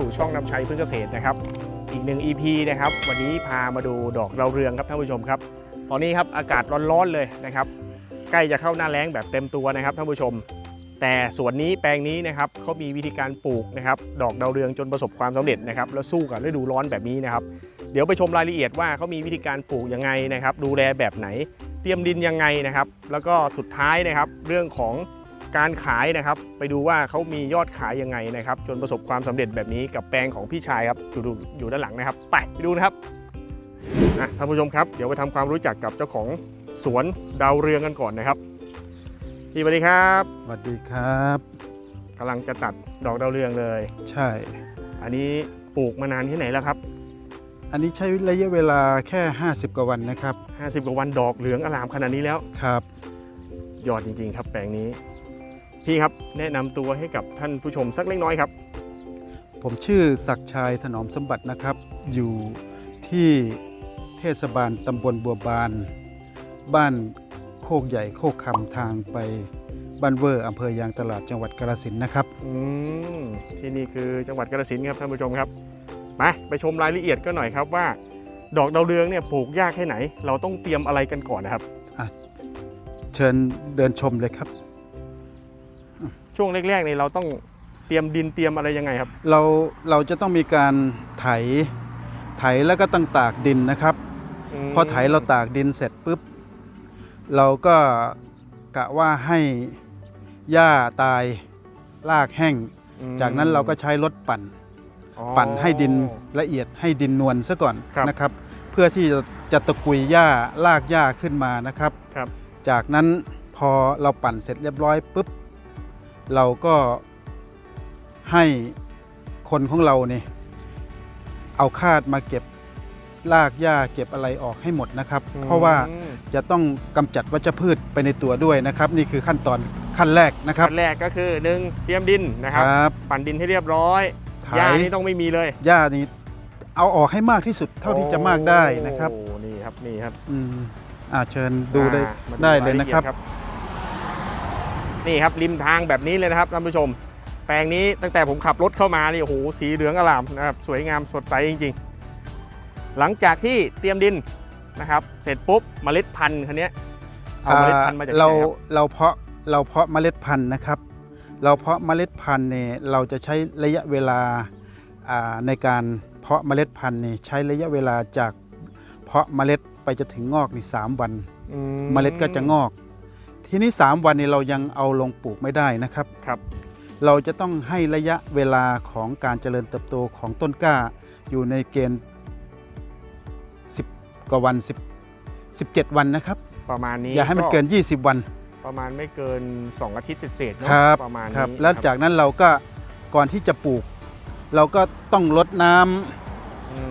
สู่ช่องนำชัยพืชเกษตรนะครับ อีกหนึ่ง EP นะครับ วันนี้พามาดูดอกเราวเรืองครับท่านผู้ชมครับ ตอนนี้ครับอากาศร้อนๆเลยนะครับ ใกล้จะเข้าหน้าแล้งแบบเต็มตัวนะครับท่านผู้ชม แต่สวนนี้แปลงนี้นะครับเขามีวิธีการปลูกนะครับ ดอกดาวเรืองจนประสบความสำเร็จนะครับ แล้วสู้กับฤดูร้อนแบบนี้นะครับ เดี๋ยวไปชมรายละเอียดว่าเขามีวิธีการปลูกยังไงนะครับ ดูแลแบบไหน เตรียมดินยังไงนะครับ แล้วก็สุดท้ายนะครับ เรื่องของ การขายนะครับ ไปดูว่าเขามียอดขายยังไงนะครับ จนประสบความสำเร็จแบบนี้กับแปลงของพี่ชายครับอยู่ดูอยู่ด้านหลังนะครับ ไปไปดูนะครับอะท่านผู้ชมครับเดี๋ยวไปทำความรู้จักกับเจ้าของสวนดาวเรืองกันก่อนนะครับพี่สวัสดีครับสวัสดีครับกำลังจะตัดดอกดาวเรืองเลย ใช่ อันนี้ปลูกมานานที่ไหนแล้วครับ อันนี้ใช้ระยะเวลาแค่ 50 กว่าวันนะครับ 50 กว่าวันดอกเหลืองอลามขนาดนี้แล้วครับ ยอดจริงๆครับแปลงนี้ พี่ครับแนะนำตัวให้กับท่านผู้ชมสักเล็กน้อยครับ ผมชื่อศักดิ์ชัยถนอมสมบัตินะครับ อยู่ที่เทศบาลตำบลบัวบาน บ้านโคกใหญ่โคกคำทางไปบ้านเวอร์อำเภอยางตลาดจังหวัดกาฬสินธุ์นะครับอืมที่นี่คือจังหวัดกาฬสินธุ์ครับท่านผู้ชมครับมาไปชมรายละเอียดก็หน่อยครับว่า ดอกดาวเรืองเนี่ยปลูกยากแค่ไหน เราต้องเตรียมอะไรกันก่อนนะครับเชิญเดินชมเลยครับ ช่วงแรกๆเนี่ยเราต้องเตรียมดินเตรียมอะไรยังไงครับ เราเราจะต้องมีการไถไถแล้วก็ตั้งตากดินนะครับมพอไถเราตากดินเสร็จปุ๊บ เราก็กะว่าให้หญ้าตายรากแห้งอืมจากนั้นเราก็ใช้รถปั่นอ๋อปั่นให้ดินละเอียดให้ดินนวลซะก่อนครับนะครับ เพื่อที่จะจะตะกุยหญ้ารากหญ้าขึ้นมานะครับครับ จากนั้นพอเราปั่นเสร็จเรียบร้อยปุ๊บ เราก็ให้คนของเราเนี่ยเอาคาดมาเก็บรากหญ้าเก็บอะไรออกให้หมดนะครับ เพราะว่าอืมจะต้องกำจัดวัชพืชไปในตัวด้วยนะครับ นี่คือขั้นตอนขั้นแรกนะครับขั้นแรกก็คือหนึ่งเตรียมดินนะครับครับปั่นดินให้เรียบร้อยไถหญ้านี่ต้องไม่มีเลยหญ้านี่เอาออกให้มากที่สุดเท่าที่จะมากได้นะครับโอ้นี่ครับนี่ครับอืมอ่าเชิญดูได้อ่ามาได้เลยนะครับายลอีด นี่ครับริมทางแบบนี้เลยนะครับท่านผู้ชม แปลงนี้ตั้งแต่ผมขับรถเข้ามานี่โอ้โหสีเหลืองอลามนะครับสวยงามสดใสจริง ๆ หลังจากที่เตรียมดินนะครับเสร็จปุ๊บเมล็ดพันธุ์คันนี้ยเอาเมล็ดพันธุ์มาจากไหนเราครับเราเพาะเราเพาะเมล็ดพันธุ์นะครับ เราเพาะเมล็ดพันธุ์เนี่ยเราจะใช้ระยะเวลาอ่าในการเพาะเมล็ดพันธุ์เนี่ยใช้ระยะเวลาจากเพาะเมล็ดไปจะถึงงอกนี่สามวันอืเมล็ดก็จะงอก ทีนี้ 3 วันนี้เรายังเอาลงปลูกไม่ได้นะครับครับ เราจะต้องให้ระยะเวลาของการเจริญเติบโตของต้นกล้า อยู่ในเกณฑ์ 10 กว่าวัน 10 17 วันนะครับ ประมาณนี้อย่าให้มันเกิน 20 วัน ประมาณไม่เกิน 2 อาทิตย์เศษๆเนอะครับประมาณครับนี้แล้วจากนั้นเราก็ก่อนที่จะปลูก เราก็ต้องลดน้ำม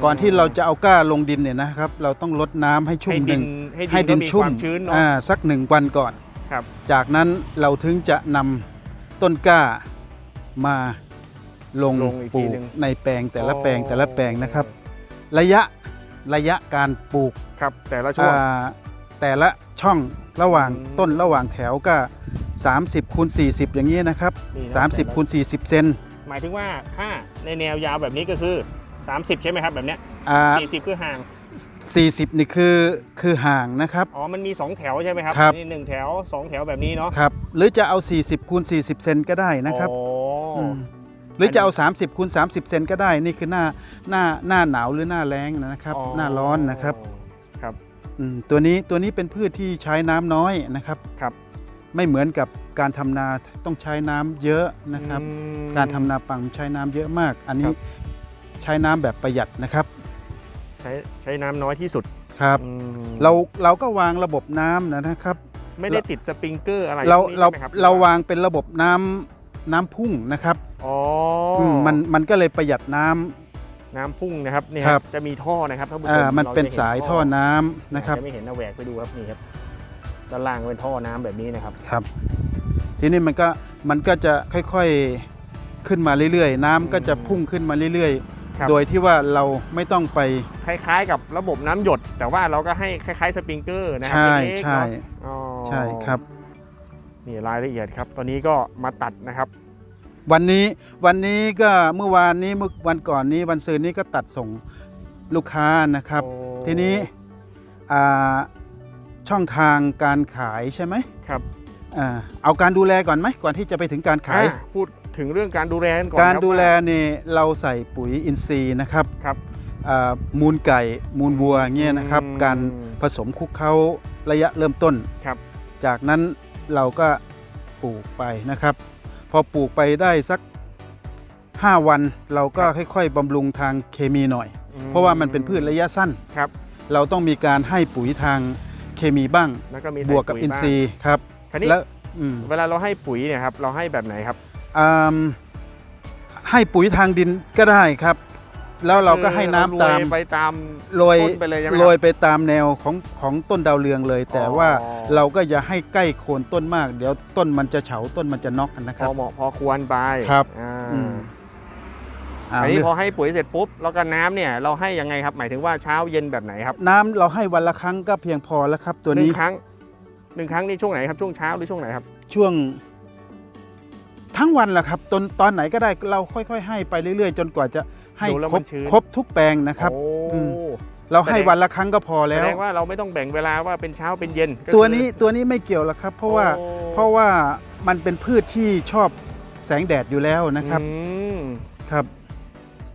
ก่อนที่เราจะเอากล้าลงดินเนี่ยนะครับ เราต้องลดน้ำให้ชุ่มให้หดินึ่นงให้ให้ดิดินนก็มีชุ่คมวามชื้นเนาะอ่าสักหนึ่งวันก่อน ครับ จากนั้นเราถึงจะนำต้นกล้ามาลงลงอีกปลูทีกหนึ่ง ในแปลงแต่ละแปลงอ๋อแต่ละแปลงนะครับ ระยะระยะการปลูกครับ แต่ละช่วง อ่าแต่ละช่องระหว่างอืมต้นระหว่างแถวก็ 30คูณ40 อย่างนี้นะครับ นี่ครับ30คูณ40 เซนหมายถึงว่าถ้าในแนวยาวแบบนี้ก็คือ 30 ใช่ไหมครับแบบเนี้ยอ่า40 คือห่าง 40 นี่คือคือห่างนะครับ อ๋อ มันมี 2 แถวใช่ไหมครับครับ นี่หนึ่งแถว 2 แถวแบบนี้เนาะครับ หรือจะเอา 40คูณ40 เซนก็ได้นะครับอ๋ออมหรือจะเอา 30คูณ30 เซนก็ได้ นี่คือหน้าหน้าหน้าหนาวหรือหน้าแล้งนะครับ หน้าร้อนนะครับครับ อืมตัวนี้ตัวนี้เป็นพืชที่ใช้น้ำน้อยนะครับ ครับ ไม่เหมือนกับการทำนาต้องใช้น้ำเยอะนะครับ อืม การทำนาปังใช้น้ำเยอะมาก อันนี้ครับ ใช้น้ำแบบประหยัดนะครับ ใช้ใช้น้ำน้อยที่สุดครับ อืมเราเราก็วางระบบน้ำนะครับ ไม่ได้ติดสปริงเกอร์อะไรเราพวกนี้เราใช่ไหมคบเราวางเป็นระบบน้ำน้ำพุ่งนะครับอ๋ออมมันมันก็เลยประหยัดน้ำ น้ำพุ่งนะครับเนี่ยครับ จะมีท่อนะครับท่านผู้ชอ่ามมันรเป็นจะห็สายท่อน้ำนะครับ จะไม่เห็นนะแหวกไปดูครับนี่ครับด้านล่างเป็นท่อน้ำแบบนี้นะครับ ครับทีนี้มันก็มันก็จะค่อยๆขึ้นมาเรื่อยๆ น้ำก็จะพุ่งขึ้นมาเรื่อย ครับๆโดยที่ว่าเราไม่ต้องไป คล้ายๆ กับระบบน้ำหยด แต่ว่าเราก็ให้คล้ายๆสปริงเกอร์นะครัใช่เล็กๆใช่ เนาะอ๋อใช่ครับ นี่รายละเอียดครับ ตอนนี้ก็มาตัดนะครับ วันนี้วันนี้ก็เมื่อวานนี้เมื่อวันก่อนนี้วันซืนนี้ก็ตัดส่งลูกค้านะครับ โอ้ทีนี้อ่าช่องทางการขายใช่ไหมครับอ่าเอาการดูแลก่อนไหมก่อนที่จะไปถึงการขาย อะพูด ถึงเรื่องการดูแลกันก่อนการคบดูแลว่านี่เราใส่ปุ๋ยอินทรีย์นะครับครับ อ่ามูลไก่มูลวัวเงี้ยนะครับ อืม การผสมคลุกเคล้าระยะเริ่มต้น ครับ จากนั้นเราก็ปลูกไปนะครับ พอปลูกไปได้สัก 5 วันเราก็ค่อยๆบำรุงทางเคมีหน่อยอืเพราะว่ามันเป็นพืชระยะสั้น ครับ เราต้องมีการให้ปุ๋ยทางเคมีบ้าง แล้วก็มีบวกกับใส่อินปุ๋ทรีย์ครับบ้างคราวนี้แล้วอืมเวลาเราให้ปุ๋ยเนี่ยครับเราให้แบบไหนครับอ่า ให้ปุ๋ยทางดินก็ได้ครับ แล้วเราก็ให้น้ำตามเรโรยไปตามโรยต้นไปเลยใช่ไหมคโรรับยไปตามแนวของของต้นดาวเรืองเลย แต่อ๋อว่าเราก็อย่าให้ใกล้โคนต้นมาก เดี๋ยวต้นมันจะเฉาต้นมันจะน็อกนะคพรับอเหมาะพอควรไปครับอ่าอืมอ่าอันนี้เรื่องพอให้ปุ๋ยเสร็จปุ๊บแล้วก็น้ำเนี่ยเราให้ยังไงครับ หมายถึงว่าเช้าเย็นแบบไหนครับ น้ำเราให้วันละครั้งก็เพียงพอแล้วครับ ตัวหนึ่นี้งครั้งหนึ่งครั้งนี่ช่วงไหนครับช่วงเช้าหรือช่วงไหนครับ ช่วง ทั้งวันแหละครับตอนตอนไหนก็ได้เราค่อย ๆ ให้ไปเรื่อย ๆ จนกว่าจะให้ดูแล้วครมับนชื้น ครบทุกแปลงนะครับ โอ้อืม เราให้แสดงวันละครั้งก็พอแสแล้ว ดงว่าเราไม่ต้องแบ่งเวลาว่าเป็นเช้าเป็นเย็นก็ตัวคือนี้ตัวนี้ไม่เกี่ยวหรอกครับ เพราะว่าโอ้เพราะว่ามันเป็นพืชที่ชอบแสงแดดอยู่แล้วนะครับอืมครับ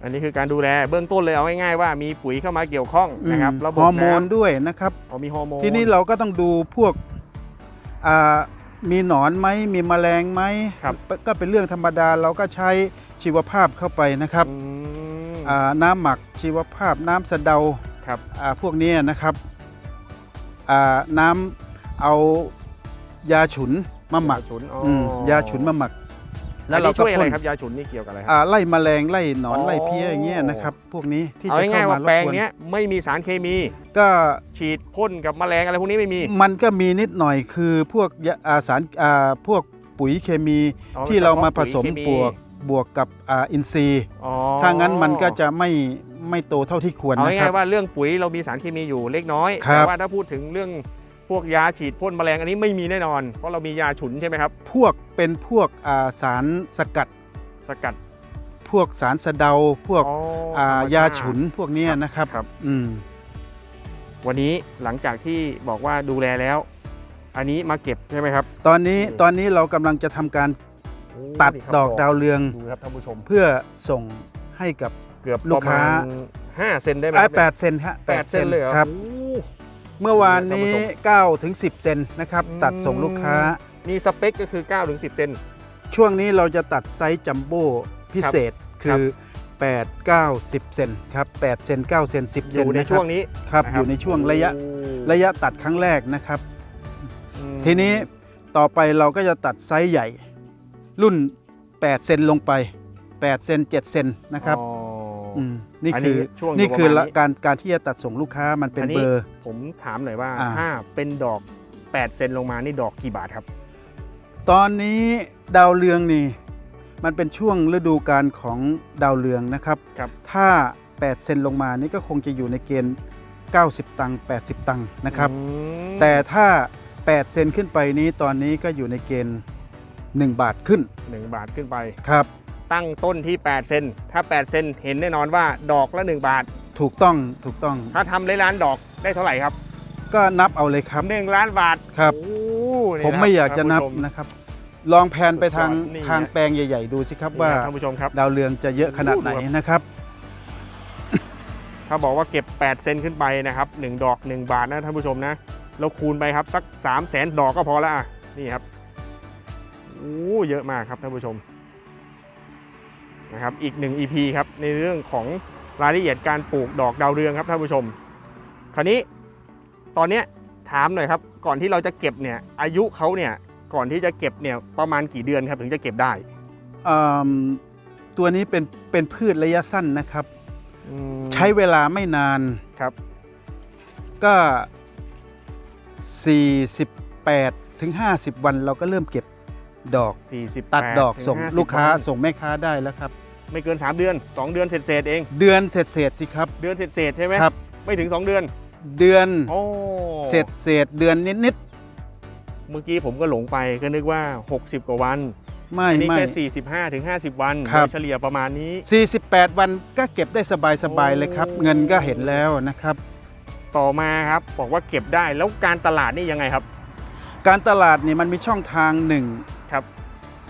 อันนี้คือการดูแลเบื้องต้นเลยเอาง่ายๆว่ามีปุ๋ยเข้ามาเกี่ยวข้องนะครับอืมระบบฮอร์โมนำด้วยนะครับ อ๋อมีฮอร์โมน ทีนี้เราก็ต้องดูพวกอ่า มีหนอนไหมมีแมลงไหมครับก็เป็นเรื่องธรรมดาเราก็ใช้ชีวภาพเข้าไปนะครับอืมอ่าน้ำหมักชีวภาพน้ำสะเดาครับอ่าพวกเนี้ยนะครับอ่าน้ำเอายาฉุนมาหมักยาฉุนอ๋ออืมยาฉุนมาหมัก แล้วเราก็ช่วยอะไรพ่น ครับยาฉุนนี่เกี่ยวกับอะไรครับอ่าไล่แมลงไล่หนอนอ๋อ ไล่เพี้ยอย่างเงี้ยนะครับ พวกนี้ที่เอาจะง่ายเข้าๆมาว่ารบแปลงกวนเนี้ยไม่มีสารเคมี ก็ฉีดพ่นกับแมลงอะไรพวกนี้ไม่มีมันก็มีนิดหน่อยคือพวกยาอาสารอ่าพวกปุ๋ยเคมีอ๋อที่เรามาผสมเฉพาะบปุ๋วยกเคบวกกับอ่าอินทรีย์ อ๋อถ้างั้นมันก็จะไม่ไม่โตเท่าที่ควรเอานะคง่ารัยบ ๆว่าเรื่องปุ๋ยเรามีสารเคมีอยู่เล็กน้อยครับ แต่ว่าถ้าพูดถึงเรื่อง พวกยาฉีดพ่นแมลงอันนี้ไม่มีแน่นอน เพราะเรามียาฉุนใช่ไหมครับ พวกเป็นพวกอ่าสารสกัด สกัด พวกสารสะเดา พวกอ๋ออ่าธรรมชติ ยาฉุนพวกเนี้ยนะครับครับ อืมวันนี้หลังจากที่บอกว่าดูแลแล้ว อันนี้มาเก็บใช่ไหมครับตอนนี้อืมตอนนี้เรากำลังจะทำการโอ้ตัดนี่ครับดอกดาวเรือง ดูครับท่านผู้ชมเพื่อส่งให้กับ เกือบลูปกระค้ามาณ5เซนได้ไหมคอ่ารับแปเนี่ยดเซนฮะแปดเซนเลยเหรอครับ โอ้ เมื่อวานนี้ท่านผู้ชม9ถึง10 เซนนะครับอืมตัดส่งลูกค้า มีสเปคก็คือ9ถึง10 เซน ช่วงนี้เราจะตัดไซส์จัมโบ้พิเศษครัคืบอ8 9 10 เซนครับ8เซน9เซน10อเซนยู่ในนะคช่รัวบงนี้ครับนะอยู่ในช่วงระยะโอ้ระยะตัดครั้งแรกนะครับอืมทีนี้ต่อไปเราก็จะตัดไซส์ใหญ่ รุ่น 8 เซนลงไป 8 เซน7 เซนนะครับ อ๋ออมนี่อันนี้คือช่วงอยู่นี่คือประมาณละนี้ การการที่จะตัดส่งลูกค้ามันเป็นอันนี้เบอร์ ผมถามหน่อยว่าอ่า ถ้าเป็นดอก 8 เซนลงมานี่ดอกกี่บาทครับ ตอนนี้ดาวเรืองนี่มันเป็นช่วงฤดูการของดาวเรืองนะครับ ครับ ถ้า 8 เซนลงมานี่ก็คงจะอยู่ในเกณฑ์ 90 ตังค์80 ตังค์นะครับ อืมแต่ถ้า 8 เซนขึ้นไปนี้ตอนนี้ก็อยู่ในเกณฑ์ 1 บาทขึ้นหนึ่งบาทขึ้นไป ครับ ตั้งต้นที่ 8 เซนถ้า 8 เซนเห็นแน่นอนว่าดอกละ 1 บาท ถูกต้องถูกต้องถ้าทำได้ล้านดอกได้เท่าไหร่ครับก็นับเอาเลยครับ 1ล้านบาทครับ โอ้นี่ผมนะไม่อยากจะนับท่ผู้ชม นะครับ ลองแผนไปทางสุดยอดนี่ทางแปลงใหญ่ ๆ ดูสิครับนี่ว่านะท่านผู้ชมครับ ดาวเรืองจะเยอะขนาดไหนดูครับนะครับ ถ้าบอกว่าเก็บ 8 เซนขึ้นไปนะครับ 1 ดอก 1 บาทนะท่านผู้ชมนะ เราคูณไปครับสัก 3 0 0แสนดอกก็พอละอะนี่ครับอ้เยอะมากครับท่านผู้ชม นะครับอีกหนึ่ง EP ครับในเรื่องของรายละเอียดการปลูกดอกดาวเรืองครับท่านผู้ชม คราวนี้ตอนเนี้ยถามหน่อยครับก่อนที่เราจะเก็บเนี่ยอายุเขาเนี่ยก่อนที่จะเก็บเนี่ยประมาณกี่เดือนครับถึงจะเก็บได้อืมตัวนี้เป็นเป็นพืชระยะสั้นนะครับอืมใช้เวลาไม่นานครับ ก็ 48ถึง50 วันเราก็เริ่มเก็บดอก40ตัดดอกส่งลูกค้าส่งแม่ค้าได้แล้วครับ ไม่เกิน 3 เดือน 2 เดือนเศษๆเอง เดือนเศษเศษๆสิครับ เดือนเศษๆใช่ไหมครับ ไม่ถึง 2 เดือน เดือนโอ้เศษเศษๆเดือนนิดเมื่อกี้ผมก็หลงไปก็นึกว่า 60 กว่าวันๆไม่อันนี้ไม่แค่45ถึง50 วันครัโดบยเฉลี่ยประมาณนี้ 48 วันก็เก็บได้สบายๆเลยครับโอ้เงินก็เห็นแล้วนะครับ ต่อมาครับบอกว่าเก็บได้แล้วการตลาดนี่ยังไงครับ การตลาดนี่มันมีช่องทางหนึ่งครับ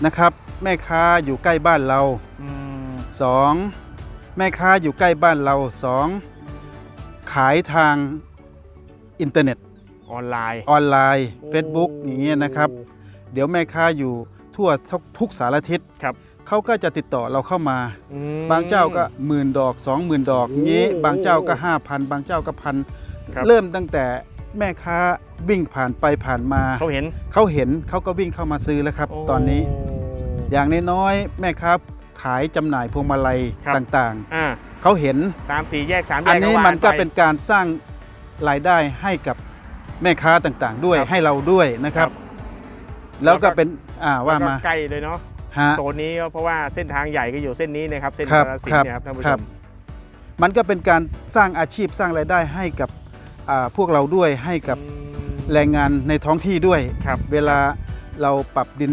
นะครับ แม่ค้าอยู่ใกล้บ้านเราอืม 2. แม่ค้าอยู่ใกล้บ้านเรา 2. ขายทางอินเทอร์เน็ตออนไลน์ออนไลน์ Facebook อย่างเงี้ยนะครับ เดี๋ยวแม่ค้าอยู่ทั่วทุกทุกสารทิศครับเขาก็จะติดต่อเราเข้ามาอืมบางเจ้าก็หมื่นดอกสองหมื่นดอกอย่างนี้โอ้บางเจ้าก็ 5,000 บางเจ้าก็พันครับเริ่มตั้งแต่แม่ค้าวิ่งผ่านไปผ่านมาเขาเห็นเขาเห็นเขาก็วิ่งเข้ามาซื้อแล้วครับ ตอนนี้โอย่างน้อยๆแม่ค้า ขายจำหน่ายพวงมาลัยครับ ต่างอ่าๆ เขาเห็น ตามสี่แยกสามแยกอันนี้ว่ามันก็ไเป็นการสร้างรายได้ให้กับแม่ค้าต่างๆ ด้วยครับให้เราด้วยนะครับแล้วก็เป็นอ่าว่ามาแล้วก็ใกล้เลยเนาะฮะ โซนนี้ก็เพราะว่าเส้นทางใหญ่ก็อยู่เส้นนี้นะครับเส้นครับกาฬสินครับธุ์เนี่ยครับท่านผู้คชรับ ม มันก็เป็นการสร้างอาชีพสร้างรายได้ให้กับอ่าพวกเราด้วยให้กับอืมแรงงานในท้องที่ด้วย ครับ เวลาเราปรับดิน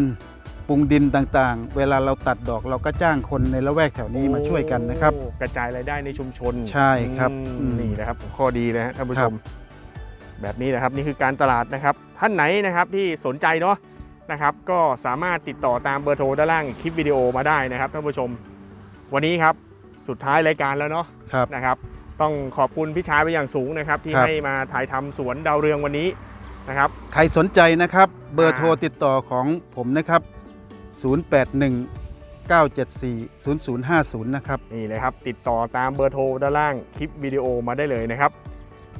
ปรุงดินต่างๆ เวลาเราตัดดอกเราก็จ้างคนในละแวกแถวนี้มาช่วยกันนะครับ โอ้กระจายรายได้ในชุมชนใช่ครับอืมอืมนี่นะครับข้อดีนะฮะท่านผู้ชครัมบแบบนี้นะครับนี่คือการตลาดนะครับ ท่านไหนนะครับที่สนใจเนาะนะครับ ก็สามารถติดต่อตามเบอร์โทรด้านล่างคลิปวิดีโอมาได้นะครับท่านผู้ชม วันนี้ครับสุดท้ายรายการแล้วเนาะ ครับ นะครับต้องขอบคุณพี่ชายไปนอย่างสูงนะครับ ที่ครับ ให้มาถ่ายทำสวนดาวเรืองวันนี้นะครับ ใครสนใจนะครับ เบอร์โทรติดต่อของผมนะครับ 081 974 0050 นะครับ นี่เลยครับ ติดต่อตามเบอร์โทรด้านล่างคลิปวิดีโอมาได้เลยนะครับ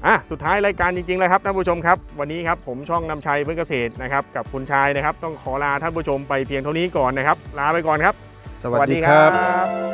อะสุดท้ายรายการจริงๆแล้วครับท่านผู้ชมครับ วันนี้ครับผมช่องนำชัยเพื่อเกษตรนะครับกับคุณชายนะครับ ต้องขอลาท่านผู้ชมไปเพียงเท่านี้ก่อนนะครับ ลาไปก่อนครับ สวัสดีครับบ